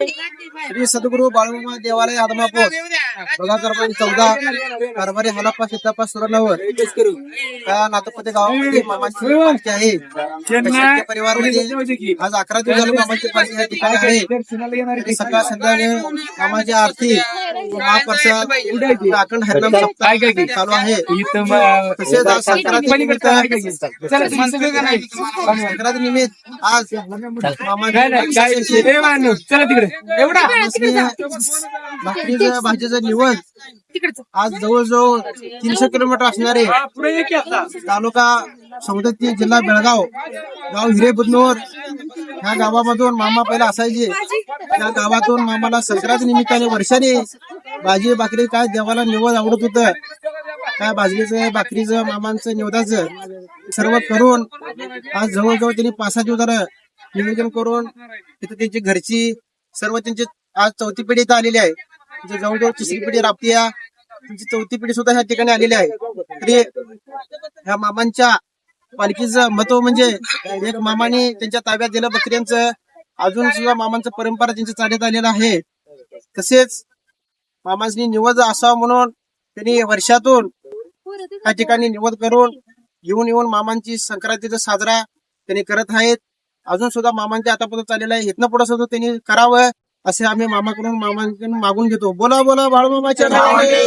श्री सद्गुरु बाळूमा देवालय आदमापूर. बघा क्रमांक चौदा. कारभारी हालाप्पा सीताप्पा सुरनवर त्या नातपते गावामध्ये मामाची पालखी आहे. परिवारमध्ये आज अकरा दिवस झाले मामाची पालखी या ठिकाणी आहे. सकाळ संध्याकाळी मामाची आरती महाप्रसाद अखंड हरिनाम सप्ताह चालू आहे. तसेच आज संक्रांती संक्रांती निमित्त आज भाकरीचं भाजीचं निवड आज जवळजवळ तीनशे किलोमीटर असणारे तालुका सौदत्ती जिल्हा बेळगाव. गाव हिरेबुदनूर. ह्या गावामधून मामा पहिला असायचे. त्या गावातून मामाला संक्रांती निमित्ताने वर्षाने भाजी भाकरी काय देवाला निवड आवडत होतं काय भाजलीचं भाकरीचं मामांचं निवदाचं सर्व करून आज जवळजवळ त्यांनी पाच सहा दिवस झालं नियोजन करून तिथे त्यांची घरची सर्व त्यांची आज चौथी पिढी इथं आलेली आहे. म्हणजे जवळजवळ तिसरी पिढी राबती तुमची त्यांची चौथी पिढी सुद्धा ह्या ठिकाणी आलेली आहे. तरी ह्या मामांच्या पालखीचं महत्त्व म्हणजे एक मामाने त्यांच्या ताब्यात दिलं बकऱ्यांचं. अजून सुद्धा मामांचं परंपरा त्यांच्या चालत आलेलं आहे. तसेच मामांनी निवड असावं म्हणून त्यांनी वर्षातून त्या ठिकाणी निवड करून येऊन येऊन मामांची संक्रांतीचा साजरा त्यांनी करत आहेत. अजून सुद्धा मामांच्या आतापर्यंत चाललेलं आहे. इथनं पुढे सुद्धा त्यांनी करावं. असे आम्ही मामाकडून मामांकडून मागून घेतो. बोला बोला बाळमामाच्या नावाने.